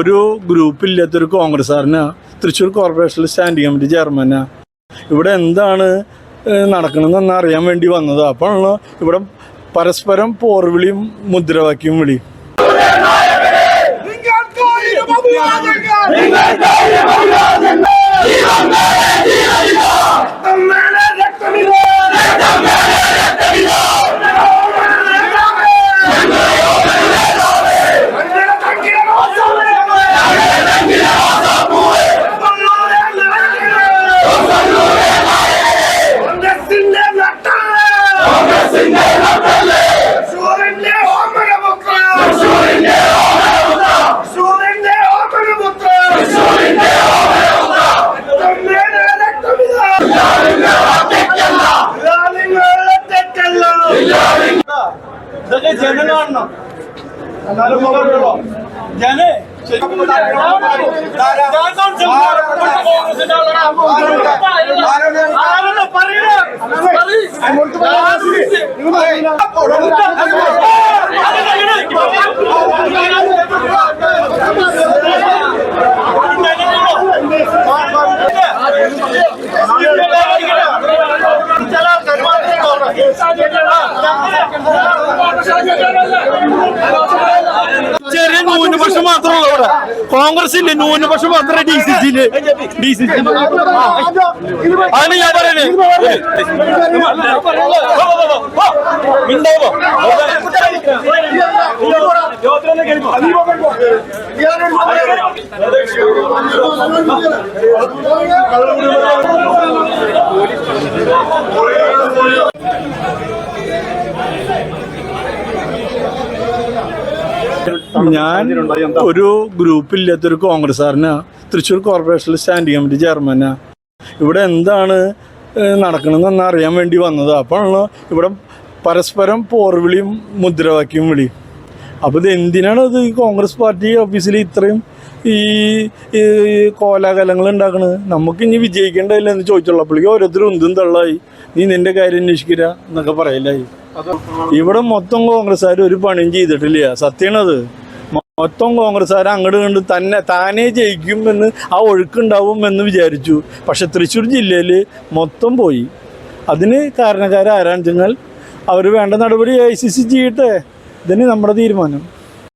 ഒരു ഗ്രൂപ്പ് ഇല്ലാത്തൊരു കോൺഗ്രസ്സുകാരനാ. തൃശ്ശൂർ കോർപ്പറേഷനിൽ സ്റ്റാൻഡിംഗ് കമ്മിറ്റി ചെയർമാനാ ഇവിടെ എന്താണ് നടക്കണമെന്ന് അറിയാൻ വേണ്ടി വന്നത്. അപ്പോഴാണ് ഇവിടെ പരസ്പരം പോർവിളിയും മുദ്രാവാക്യവും വിളി. ജനം കാണണം. എന്നാലും മുഖമുള്ളൂ. ജനെ ചെറിയ മാത്രമല്ല ഇവിടെ കോൺഗ്രസിന്റെ ന്യൂനപക്ഷം മാത്രമേ ഡി സി സിയിൽ ഡി സി സി അതാണ് ഞാൻ ഞാൻ ഒരു ഗ്രൂപ്പില്ലാത്തൊരു കോൺഗ്രസ്സുകാരനാ തൃശ്ശൂർ കോർപ്പറേഷനിൽ സ്റ്റാൻഡിംഗ് കമ്മിറ്റി ചെയർമാനാ ഇവിടെ എന്താണ് നടക്കണമെന്ന് അറിയാൻ വേണ്ടി വന്നത്. അപ്പോഴാണ് ഇവിടെ പരസ്പരം പോർവിളിയും മുദ്രാവാക്യവും വിളിയും അപ്പോൾ ഇത് എന്തിനാണ് ഇത് കോൺഗ്രസ് പാർട്ടി ഓഫീസിൽ ഇത്രയും ഈ കോലാകലങ്ങൾ ഉണ്ടാക്കണത്? നമുക്ക് ഇനി വിജയിക്കേണ്ടതില്ല എന്ന് ചോദിച്ചുള്ളപ്പോഴേക്കും ഓരോരുത്തരും ഉന്തും തള്ളായി. നീ നിന്റെ കാര്യം അന്വേഷിക്കുക എന്നൊക്കെ പറയലായി ഇവിടെ മൊത്തം കോൺഗ്രസ്സുകാർ ഒരു പണിയും ചെയ്തിട്ടില്ല. സത്യമാണത് മൊത്തം കോൺഗ്രസ്സുകാർ അങ്ങോട്ട് കണ്ട് തന്നെ താനേ ജയിക്കും എന്ന് ആ ഒഴുക്കുണ്ടാവും എന്ന് വിചാരിച്ചു. പക്ഷെ തൃശ്ശൂർ ജില്ലയിൽ മൊത്തം പോയി. അതിന് കാരണക്കാരാരാണെന്ന് വെച്ചാൽ അവർ വേണ്ട നടപടി ഐ സി സി ചെയ്യട്ടെ? ഇതിന് നമ്മുടെ തീരുമാനം.